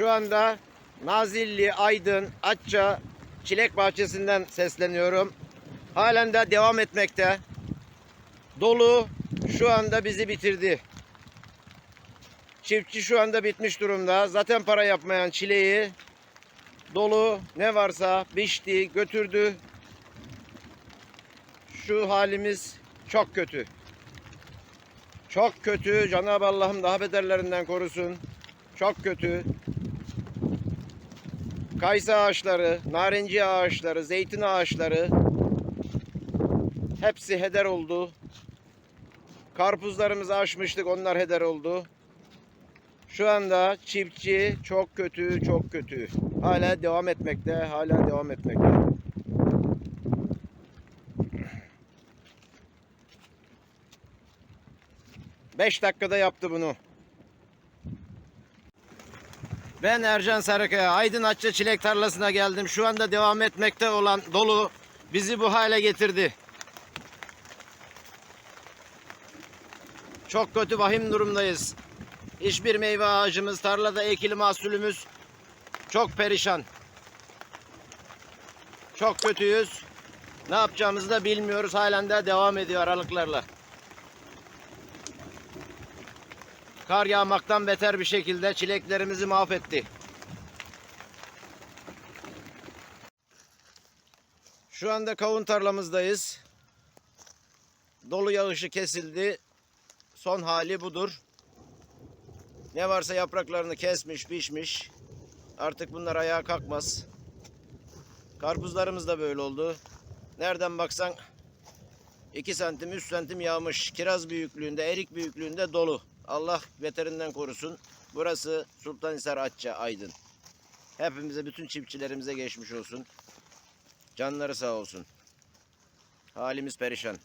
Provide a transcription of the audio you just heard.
Şu anda Nazilli, Aydın, Atça Çilek Bahçesi'nden sesleniyorum. Halen de devam etmekte. Dolu şu anda bizi bitirdi. Çiftçi şu anda bitmiş durumda. Zaten para yapmayan çileği dolu ne varsa biçti, götürdü. Şu halimiz çok kötü. Çok kötü. Cenab-ı Allah'ım daha beterlerinden korusun. Çok kötü. Kayısı ağaçları, narenci ağaçları, zeytin ağaçları hepsi heder oldu. Karpuzlarımızı açmıştık onlar heder oldu. Şu anda çiftçi çok kötü, çok kötü. Hala devam etmekte, hala devam etmekte. Beş dakikada yaptı bunu. Ben Ercan Sarıkaya, Aydın Atça Çilek Tarlası'na geldim. Şu anda devam etmekte olan dolu bizi bu hale getirdi. Çok kötü vahim durumdayız. Hiçbir meyve ağacımız, tarlada ekili mahsulümüz çok perişan. Çok kötüyüz. Ne yapacağımızı da bilmiyoruz. Halen de devam ediyor aralıklarla. Kar yağmaktan beter bir şekilde çileklerimizi mahvetti. Şu anda kavun tarlamızdayız. Dolu yağışı kesildi. Son hali budur. Ne varsa yapraklarını kesmiş, biçmiş. Artık bunlar ayağa kalkmaz. Karpuzlarımız da böyle oldu. Nereden baksan 2 santim, 3 santim yağmış. Kiraz büyüklüğünde, erik büyüklüğünde dolu. Allah beterinden korusun. Burası Sultanhisar Atça Aydın. Hepimize, bütün çiftçilerimize geçmiş olsun. Canları sağ olsun. Halimiz perişan.